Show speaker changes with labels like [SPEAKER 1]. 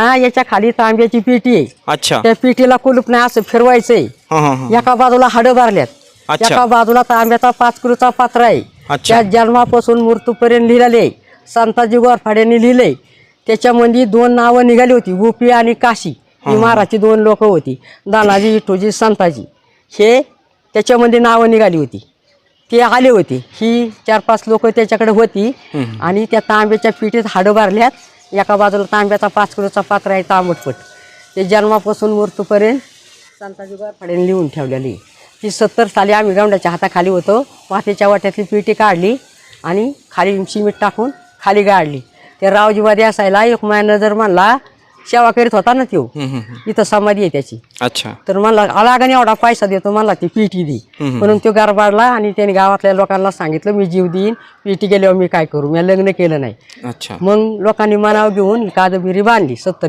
[SPEAKER 1] हा याच्या खाली तांब्याची पेटी आहे.
[SPEAKER 2] अच्छा.
[SPEAKER 1] त्या पेटीला कुलूप नाही असं फिरवायचंय.
[SPEAKER 2] हा हा हा.
[SPEAKER 1] एका बाजूला हाडं भरल्यात.
[SPEAKER 2] अच्छा.
[SPEAKER 1] एका बाजूला तांब्याचा पाच किलोचा पात्र आहे.
[SPEAKER 2] अच्छा.
[SPEAKER 1] त्या जन्मापासून मृत्यूपर्यंत लिहिलेले आहे. संताजी गोरफाड्यांनी लिहिलंय. त्याच्यामध्ये दोन नावं निघाली होती गोपी आणि काशी. ही महाराजची दोन लोक होती. दानाजी विठोजी संताजी. हे त्याच्यामध्ये नावं निघाली होती. ते आले होते. ही चार पाच लोक त्याच्याकडे होती. आणि त्या तांब्याच्या पिठीत हाडं भरल्यात. एका बाजूला तांब्याचा पाच किलोचा पात्र आहे तांबटपट ते जन्मापासून मृत्यूपर्यंत संताजी गोरफाड्यांनी लिहून ठेवलेली. ती सत्तर साली आम्ही गवंडाच्या हाताखाली होतो. मातीच्या वाट्यातली पिटी काढली आणि खाली सिमेंट टाकून खाली गाडली. ते रावजीमध्ये असायला एक महिना जर म्हणला सेवा करीत होता ना तो. इथं समाधी आहे त्याची.
[SPEAKER 2] अच्छा.
[SPEAKER 1] तर मला आलागाने एवढा पैसा देतो? मला ती पिठी दे. म्हणून तो गारबाडला आणि त्याने गावातल्या लोकांना सांगितलं मी जीव देईन पिठी गेल्यावर मी काय करू? मी लग्न केलं नाही.
[SPEAKER 2] अच्छा.
[SPEAKER 1] मग लोकांनी मनाव घेऊन कादंबिरी बांधली सत्तर